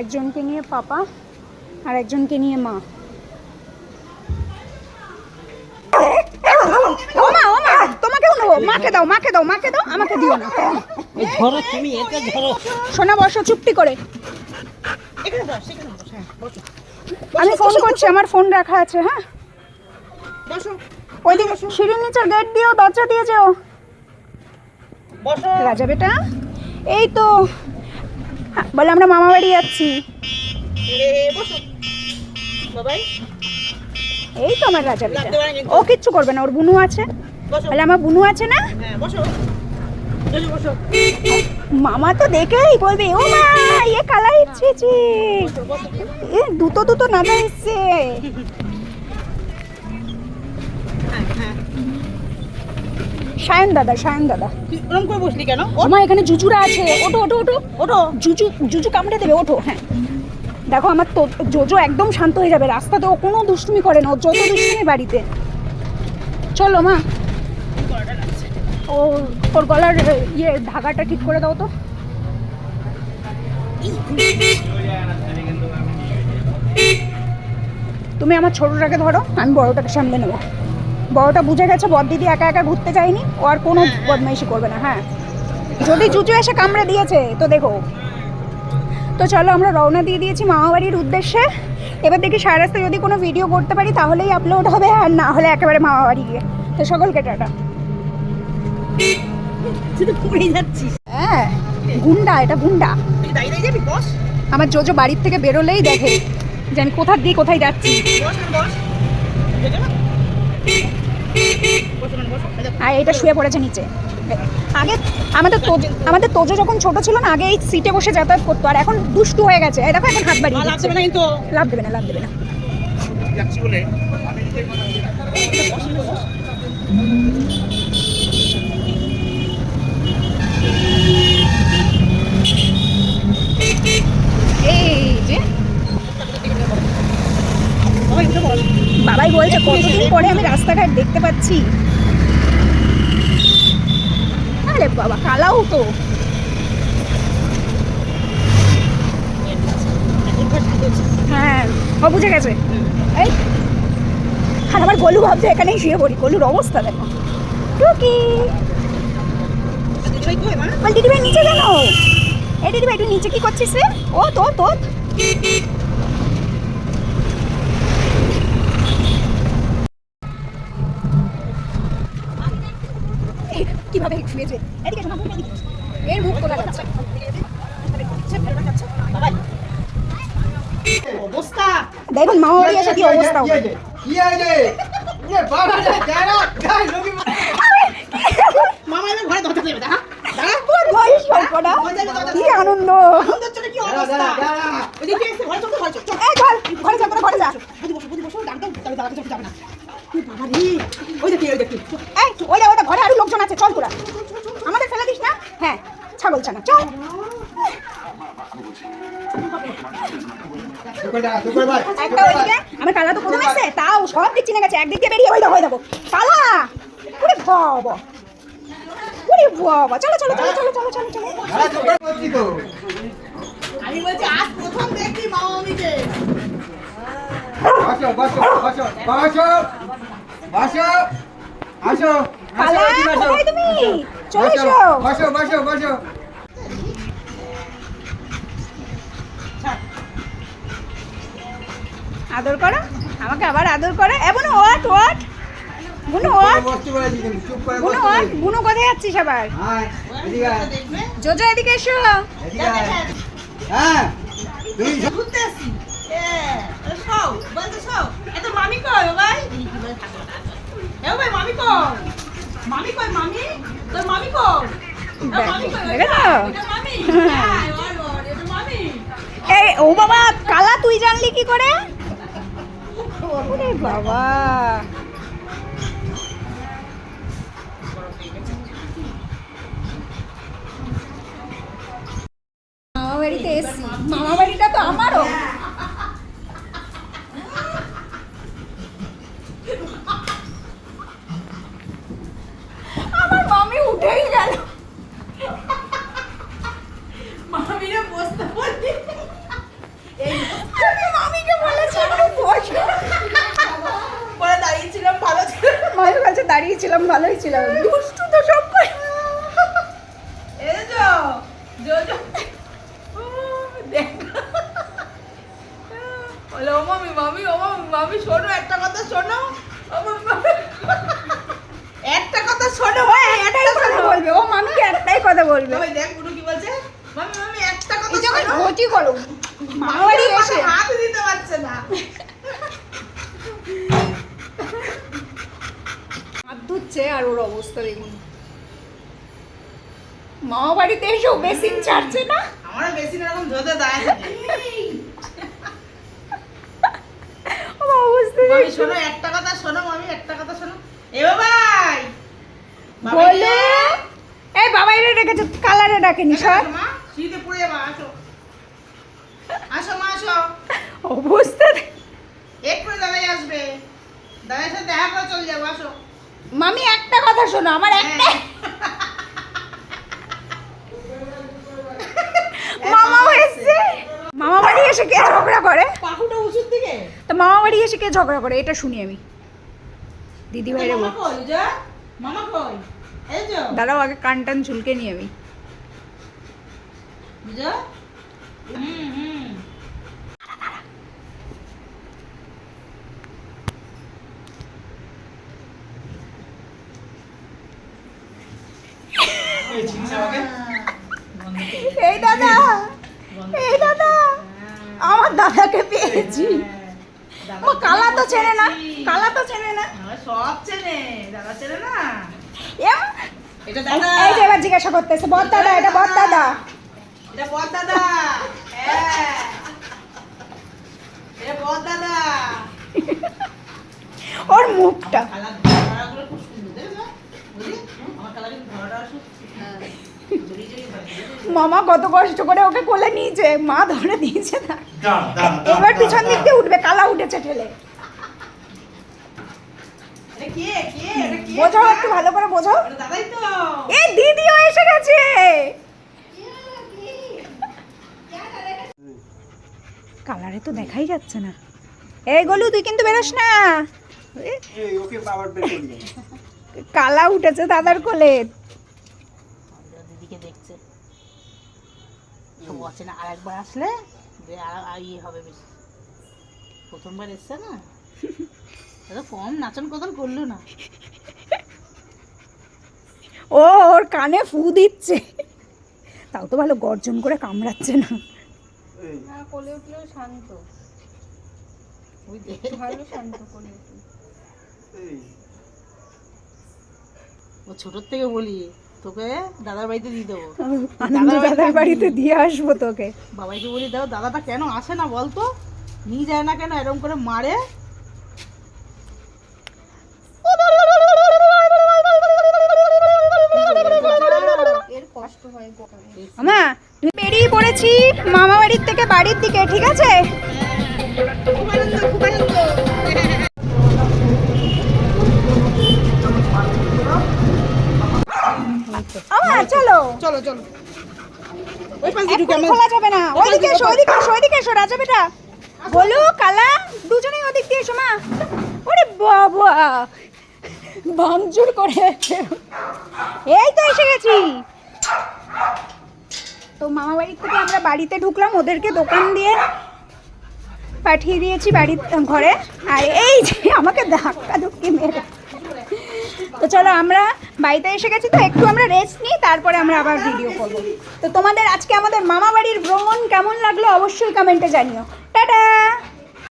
একজনকে নিয়ে পাপা আর একজনকে নিয়ে মা। ও মা ও মা তোমাকেও নেব মাকে দাও মাকে দাও মাকে দাও আমাকে দিও না। এই ধরো তুমি এটা ধরো। সোনা বসো চুপটি করে। হ্যাঁ আমি ফোন করছি আমার ফোন রাখা আছে হ্যাঁ। ওইদিকে সিঁড়ির নিচের গেট দিও দরজা দিয়ে যেও। রাজা বেটা এই তো বলে আমরা মামা বাড়ি যাচ্ছি। এই তো আমার রাজা বেটা। ও কিচ্ছু করবে না ওর বুনু আছে। বলে আমার বুনু আছে না? হ্যাঁ মামা তো দেখেই বলবে ও মা ইয়ে কালা বসো এ দুটো দুটো নাদা এসছে। হ্যাঁ হ্যাঁ। সায়ন দাদা সায়ন দাদা। তুই ওরম করে বসলি কেন? আমার এখানে জুজুরা আছে। ওঠো ওঠো ওঠো। ওঠো। জুজু জুজু কামড়ে দেবে ওঠো হ্যাঁ। দেখো আমার তো জোজো একদম শান্ত হয়ে যাবে। রাস্তাতে ও কোনো দুষ্টুমি করে না ও যত দুষ্টুমি বাড়িতে। চলো মা। ও ওর গলার ইয়ে ধাগাটা ঠিক করে দাও তো। তুমি আমার ছোটটাকে ধরো আমি বড়টাকে সামলে নেব। বড়টা বুঝে গেছে বদ দিদি একা একা ঘুরতে যায়নি ও আর কোনো বদমাইশি করবে না হ্যাঁ। যদি জুজু এসে কামড়ে দিয়েছে তো দেখো। তো চলো আমরা রওনা দিয়ে দিয়েছি মামাবাড়ির উদ্দেশ্যে। এবার দেখি সারা রাস্তায় যদি কোনো ভিডিও করতে পারি তাহলেই আপলোড হবে আর না হলে একেবারে মামাবাড়ি গিয়ে। তো সকলকে টাটা। পড়ে যাচ্ছিস। হ্যাঁ গুন্ডা এটা গুন্ডা। আমার জোজো বাড়ির থেকে বেরোলেই দেখে যে আমি কোথার দিয়ে কোথায় যাচ্ছি। আর এটা শুয়ে পড়েছে নিচে। আগে আমাদের তোজ- আমাদের তোজো যখন ছোট ছিল না আগে এই সিটে বসে যাতায়াত করতো। আর এখন দুষ্টু হয়ে গেছে। এই দেখো এখন হাত বাড়িয়ে লাভ দেবে না কিন্তু লাভ দেবে না লাভ দেবে না। যাচ্ছি বলে। বাবাই কতদিন পরে আমি রাস্তাঘাট দেখতে পাচ্ছি? আরে বাবা, কালাও তো। হ্যাঁ বুঝে গেছে। এই, আর আমার গলু ভাবছে এখানেই শুয়ে পড়ি। গলুর অবস্থা দেখো। টুকি। দিদিভাই, নিচে কেন? এই, দিদিভাই তুই নিচে কি করছিস রে? ও তো তো কীভাবে শুয়েছে এদিকে শোনা মুখ এদিকে এর মুখ তোলা যাচ্ছে? অবস্থা। দেখুন মামা বাড়ি এসে কি অবস্থা। যা মামা এবার ঘরে দরজা দেবে দাঁড়া দাঁড়া ভয় গল্পটা কি আনন্দ আনন্দের জন্য কি অবস্থা ওদিকে এসে ঘরে চল ঘরে চল চল এই চল ঘরে যা তোরা ঘরে যা বুঝি বসো বুঝি বসো ডাক্তার তবে দাঁড়াতে চলতে যাবে না তুই বাবা রে ওই দেখি ওই দেখি এই ওই ওটা ঘরে আরও লোকজন আছে চল তোরা আমাদের ফেলে দিস না হ্যাঁ ছাগল ছানা চল একটা ওইদিকে আমার কালা তো প্রথম এসে তাও সব দিক চিনে গেছে একদিক দিয়ে বেরিয়ে ওই ওই দেখো কালা ওরে বাবা! ওরে বাবা! চলো চলো চলো চলো চলো চলো চলো। আমি বলছি আজ প্রথম দেখি মামা মামিকে বসো বসো বসো বসো বসো আসো। কালা কোথায় তুমি? চলে এসো। বসো বসো বসো। আদর করো। আমাকে আবার আদর করে। এমন what what Bunu what Bunu what Bunu কোথায় যাচ্ছিস আবার? হ্যাঁ এদিকে দেখবে জোজো এদিকে এসো। হ্যাঁ তুই ঘুরতে আসি সব বলতে সব এত মামি কই ভাই? এ ভাই মামি কই মামি কই মামি? তোর মামি হ্যাঁ এই ও বাবা কালা তুই জানলি কি করে? ওরে বাবা মামা বাড়িতে এসছি মামা বাড়িটা তো আমারও আমার মামি উঠেই গেল মামিরে বসতে বলছি ছিলাম ভালোই ছিলাম। দুষ্টু তো সব বলে ও মামি মামি ও মামি মামি শোনো একটা কথা শোনো। একটা কথা ভাই একটা একটাই কথা বলবে। ও মামিকে একটাই কথা বলবে। ওই দেখ গুরু কি বলছে? মামি মামি একটা কথা এই যখন ঘটি করো। মামা বাড়ি মামি এসে। হাত দিতে পারছে না। হাত ধুচ্ছে আর ওর অবস্থা দেখুন। মামা বাড়িতে এসেও বেসিন ছাড়ছে না? আমারও বেশি এরকম ধোতে দেয় আমার অবস্থা মামি। শোনো একটা কথা শোনো মামি একটা কথা শোনো। এ বাবাই বলে এই বাবাই রে রেখেছে কালারে ডাকেনি সর। মা শীতে পড়ে যাবা আসো। আসো মা আসো। অবস্থা দেখ- এক্ষুনি দাদাই আসবে। দাদার সাথে দেখা করে চলে যাব আসো। মামি একটা কথা শোনো আমার একটা হ্যাঁ। মামাও মামা বাড়ি এসে কে ঝগড়া করে? পাহুটা দিকে। তো মামা বাড়ি এসে কে ঝগড়া করে? এটা শুনি আমি। দিদি ভাইরে মামা কই যা। মামা কই? এই যো। দাঁড়াও আগে কান টান চুলকে নিয়ে আমি। বুঝো হুম। এই দাদা এই দাদা আমার দাদাকে পেয়েছি। ও কালা তো চেনে না কালা তো চেনে না। সব চেনে দাদা চেনে না। এটা দাদা। এই যে এবার জিজ্ঞাসা করতেছে বর দাদা এটা বর দাদা। এটা বড় দাদা। হ্যাঁ। এটা বড় দাদা। ওর মুখটা। খুব সুন্দর আমার মামা কত কষ্ট করে ওকে কোলে নিয়েছে মা ধরে দিয়েছে না এবার পিছন দিক দিয়ে উঠবে কালা উঠেছে ঠেলে। এটা কে কে এটা কে? বোঝাও একটু ভালো করে বোঝাও এই দিদিও এসে গেছে। কালারে তো দেখাই যাচ্ছে না। এই গলু তুই কিন্তু বেরোস না। এ। কালা উঠেছে দাদার কোলে দিদিকে দেখছে সব অচেনা আর একবার আসলে যে আর ইয়ে হবে বেশি। প্রথমবার এসছে না? দাদা কম নাচন কদল করল না। ও ওর কানে ফু দিচ্ছে। তাও তো ভালো গর্জন করে কামড়াচ্ছে না। এই, কোলে উঠলেও শান্ত। ওই দেখ ভালো শান্ত কোলে উঠলে। ও ছোটোর থেকে বলি। তোকে দাদার বাড়িতে দিয়ে দেবো। আনন্দ দাদার বাড়িতে দিয়ে আসব তোকে। বাবাইকে বলি দাও দাদাটা কেন আসে না বলতো? নিয়ে যায় না কেন? এরকম করে মারে? তুমি বেরিয়ে পড়েছি মামা বাড়ির থেকে বাড়ির দিকে ঠিক আছে? আমা চলো। চলো চলো। ওই পাশে ঢুকে আমরা খোলা যাবে না। ওইদিকে এসো ওইদিকে এসো ওইদিকে এসো রাজা বেটা। বলো কালা দুজনেই ওদিক দিয়ে এসো মা। ওরে বাবা। ভাঙচুর করে এই তো এসে গেছি। তো মামা বাড়ির থেকে আমরা বাড়িতে ঢুকলাম ওদেরকে দোকান দিয়ে পাঠিয়ে দিয়েছি বাড়ির ঘরে। আর এই যে আমাকে ধাক্কা ধুক্কি মেরে তো চলো আমরা বাড়িতে এসে গেছি তো, একটু আমরা রেস্ট নিই, তারপরে আমরা আবার ভিডিও করব। তো তোমাদের আজকে আমাদের মামা বাড়ির ভ্রমণ কেমন লাগল অবশ্যই কমেন্টে জানিও। টাটা!